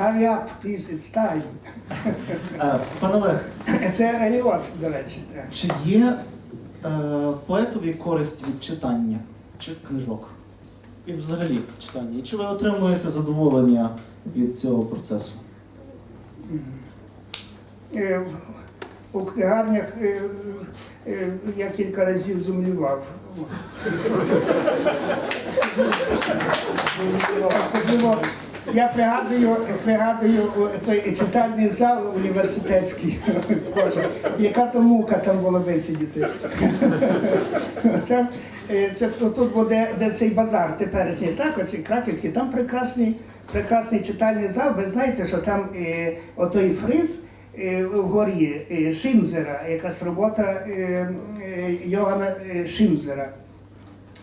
Hurry up, please, it's time. Е, Пане Олег, Це Еліот, до речі. так. чи є е, поетові користь від читання чи книжок? І взагалі читання? І чи ви отримуєте задоволення від цього процесу? Е, У книгарнях е, е, я кілька разів зумлівав. Особливо я пригадую, пригадую той читальний зал університетський. Боже, яка то мука там була висидіти. Е, це тут буде де цей базар теперішній, так, оцей краківський, там прекрасний, прекрасний читальний зал. Ви знаєте, що там е, отой фриз е, вгорі е, Шимзера, якраз робота е, е, Йогана е, Шимзера.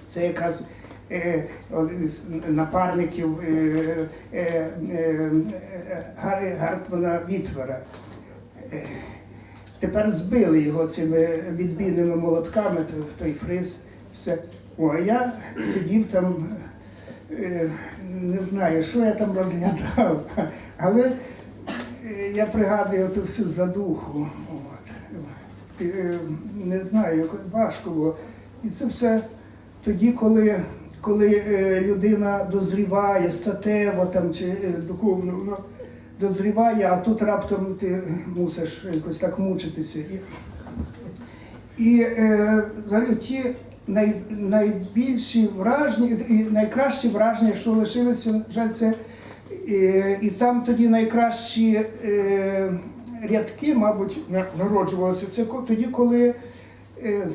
Це якраз е, один із напарників е, е, е, е, Гаррі Гартмана Вітвера. Е, Тепер збили його цими відбійними молотками, той фриз, все. О, а я сидів там, е, не знаю, що я там розглядав, але е, я пригадую ту всю задуху. От. Е, Не знаю, важко було. І це все тоді, коли, коли е, людина дозріває статево там, чи е, духовно, воно дозріває, а тут раптом ти мусиш якось так мучитися. І, і е, взагалі ті най, найбільші враження, і найкращі враження, що лишилися, жаль, це е, і там тоді найкращі е, рядки, мабуть, на- народжувалися. Це тоді, коли е,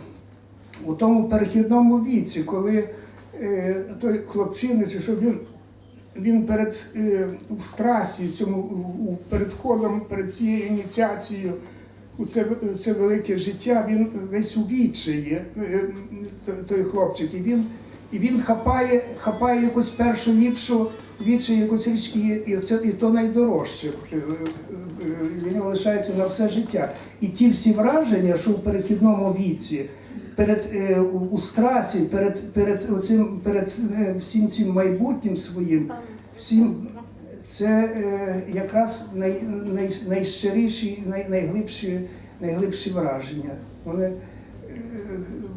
у тому перехідному віці, коли той хлопчина, чи що він, він перед е, у страсі, цьому перед входом, перед цією ініціацією у це, це велике життя, він весь у відчаї, е, той хлопчик, і він, і він хапає, хапає якусь першу ліпшу відчай, якусь річ, і, це, і то найдорожче. Е, е, е, нього лишається на все життя. І ті всі враження, що в перехідному віці, перед е, у, страсі, перед, перед, оцим, перед е, всім цим майбутнім своїм, всім це е, якраз най, най, найщиріші, най, найглибші, найглибші враження. Вони, е,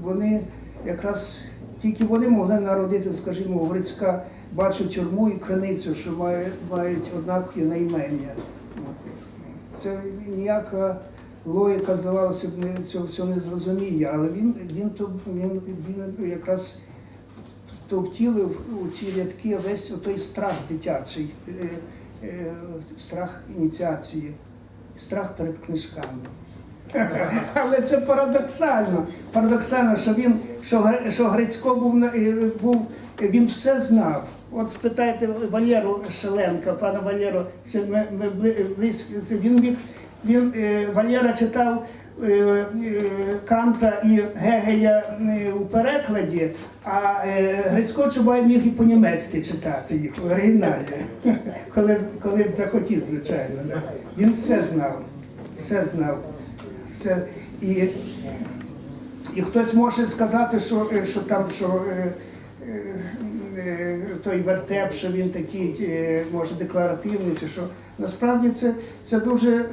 вони якраз тільки вони могли народити, скажімо, Грицька бачу тюрму і криницю, що мають, мають однакові наймення. Це ніяка логіка, здавалося б, не, цього всього не зрозуміє, але він, він, то, він, він якраз то втілив у ці рядки весь той страх дитячий, е, е, страх ініціації, страх перед книжками. Але це парадоксально. Парадоксально, що він, що, що Грицько був, е, був, він все знав. От спитайте Валєру Шеленка, пана Валєру, це ми, ми близько, він міг, він, е, Валєра читав е, е, Канта і Гегеля у перекладі, а Грицько Чубай міг і по-німецьки читати їх в оригіналі, коли, коли б захотів, звичайно. Він все знав, все знав. Все. І, і хтось може сказати, що, що там, що той вертеп, що він такий, е, може, декларативний, чи що. Насправді це, це дуже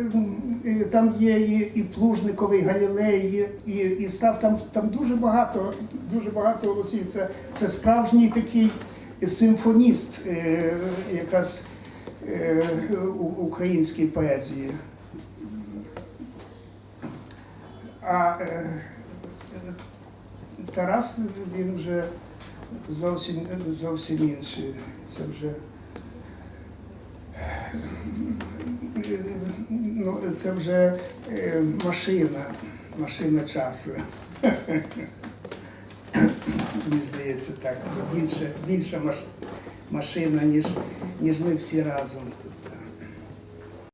е, там є і, і Плужниковий Галілей, і, і, став там, там дуже багато, дуже багато голосів. Це, це справжній такий симфоніст е, якраз е, українській поезії. А е, Тарас він вже зовсім, зовсім інший. Це вже ну, це вже е, машина, машина часу. Мені здається, так. Більше, більша машина, ніж, ніж ми всі разом тут.